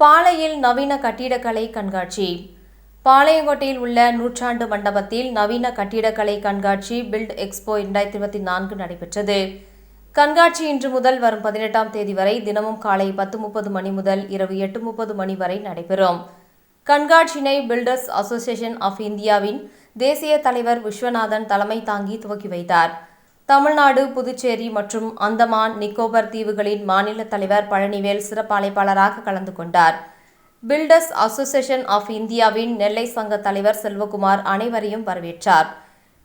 பாளையில் நவீன கட்டிடக்கலை கண்காட்சி. பாளையங்கோட்டையில் உள்ள நூற்றாண்டு மண்டபத்தில் நவீன கட்டிடக்கலை கண்காட்சி பில்ட் எக்ஸ்போ இரண்டாயிரத்தி இருபத்தி நான்கு நடைபெற்றது. கண்காட்சி இன்று முதல் வரும் பதினெட்டாம் தேதி வரை தினமும் காலை பத்து முப்பது மணி முதல் இரவு எட்டு முப்பது மணி வரை நடைபெறும். கண்காட்சியினை பில்டர்ஸ் அசோசியேஷன் ஆஃப் இந்தியாவின் தேசிய தலைவர் விஸ்வநாதன் தலைமை தாங்கி துவக்கி வைத்தார். தமிழ்நாடு புதுச்சேரி மற்றும் அந்தமான் நிக்கோபர் தீவுகளின் மாநில தலைவர் பழனிவேல் சிறப்பழைப்பாளராக கலந்து கொண்டார். பில்டர்ஸ் அசோசியேஷன் ஆஃப் இந்தியாவின் நெல்லை சங்க தலைவர் செல்வகுமார் அனைவரையும் வரவேற்றார்.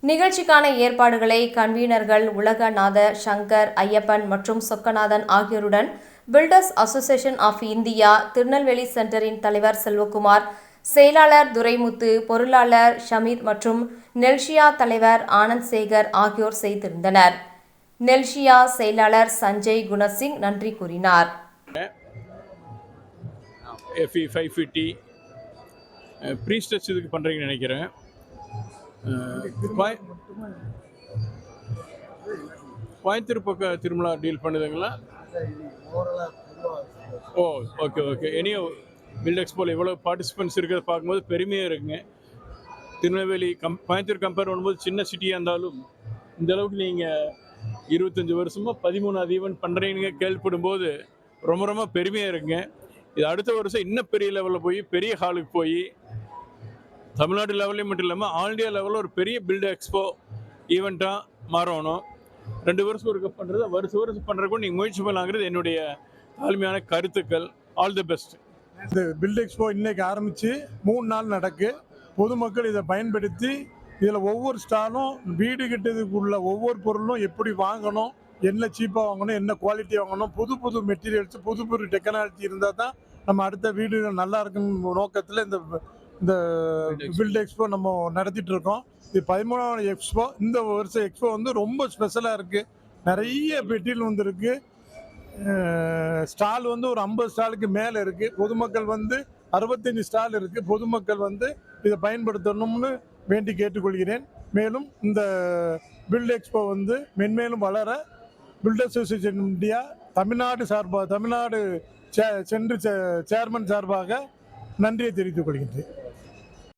நிகழ்ச்சிக்கான ஏற்பாடுகளை கன்வீனர்கள் உலகநாத சங்கர் ஐயப்பன் மற்றும் சொக்கநாதன் ஆகியோருடன் builders association of India Tirunelveli சென்டரின் தலைவர் செல்வகுமார் செயலாளர் துரைமுத்து பொருளாளர் ஷமீர் மற்றும் நெல்ஷியா தலைவர் ஆனந்த் சேகர் ஆகியோர் செய்திருந்தனர். நெல்ஷியா செயலாளர் சஞ்சய் குணசிங் நன்றி கூறினார். எஃப்இ ஃபைவ் ஃபிஃப்டி ப்ரீ இதுக்கு பண்ணுறீங்கன்னு நினைக்கிறேன். கோயம்புத்தூர் பக்கம் திருமலா டீல் பண்ணுதுங்களா? ஓ ஓகே ஓகே எனியோ பில்ட் எக்ஸ்போவில் இவ்வளோ பார்ட்டிசிபென்ட்ஸ் இருக்கிறத பார்க்கும்போது பெருமையாக இருக்குங்க. திருநெல்வேலி கம் கோயம்புத்தூர் கம்பேர் பண்ணும்போது சின்ன சிட்டியாக இருந்தாலும் இந்த அளவுக்கு நீங்கள் இருபத்தஞ்சி வருஷமாக பதிமூணாவது ஈவெண்ட் பண்ணுறீங்க கேள்விப்படும்போது ரொம்ப ரொம்ப பெருமையாக இருக்குங்க. இது அடுத்த வருஷம் இன்னும் பெரிய லெவலில் போய் பெரிய ஹாலுக்கு போய் தமிழ்நாடு லெவல்லையும் மட்டும் இல்லாமல் ஆல் இண்டியா லெவலில் ஒரு பெரிய பில்டு எக்ஸ்போ ஈவெண்ட்டாக மாறணும். ரெண்டு வருஷம் ஒருக்க பண்ணுறது வருஷம் வருஷம் பண்ணுறதுக்கும் நீங்கள் முயற்சி பண்ணலாங்கிறது என்னுடைய தாழ்மையான கருத்துக்கள். ஆல் தி பெஸ்ட் இந்த பில்ட் எக்ஸ்போ இன்னைக்கு ஆரம்பித்து மூணு நாள் நடக்கு. பொதுமக்கள் இதை பயன்படுத்தி இதில் ஒவ்வொரு ஸ்டாலும் வீடு கட்டுறதுக்குள்ள ஒவ்வொரு பொருளும் எப்படி வாங்கணும் என்ன சீப்பாக வாங்கணும் என்ன குவாலிட்டி வாங்கணும் புது புது மெட்டீரியல்ஸ் புது புது டெக்னாலஜி இருந்தால் தான் நம்ம அடுத்த வீடு நல்லா இருக்குன்னு நோக்கத்தில் இந்த இந்த பில்ட் எக்ஸ்போ நம்ம நடத்திட்டு இருக்கோம். இது பதிமூணாவது எக்ஸ்போ இந்த வருஷம் எக்ஸ்போ வந்து ரொம்ப ஸ்பெஷலாக இருக்குது நிறைய மெட்டீரியல் வந்துருக்கு. ஸ்டால் வந்து ஒரு ஐம்பது ஸ்டாலுக்கு மேலே இருக்குது பொதுமக்கள் வந்து அறுபத்தஞ்சு ஸ்டால் இருக்குது பொதுமக்கள் வந்து இதை பயன்படுத்தணும்னு வேண்டி கேட்டுக்கொள்கிறேன். மேலும் இந்த பில்ட் எக்ஸ்போ வந்து மென்மேலும் வளர பில்ட் அசோசியேஷன் இந்தியா தமிழ்நாடு சார்பாக தமிழ்நாடு சே- சென்று சே- சேர்மன் சார்பாக நன்றியை தெரிவித்துக் கொள்கின்றேன்.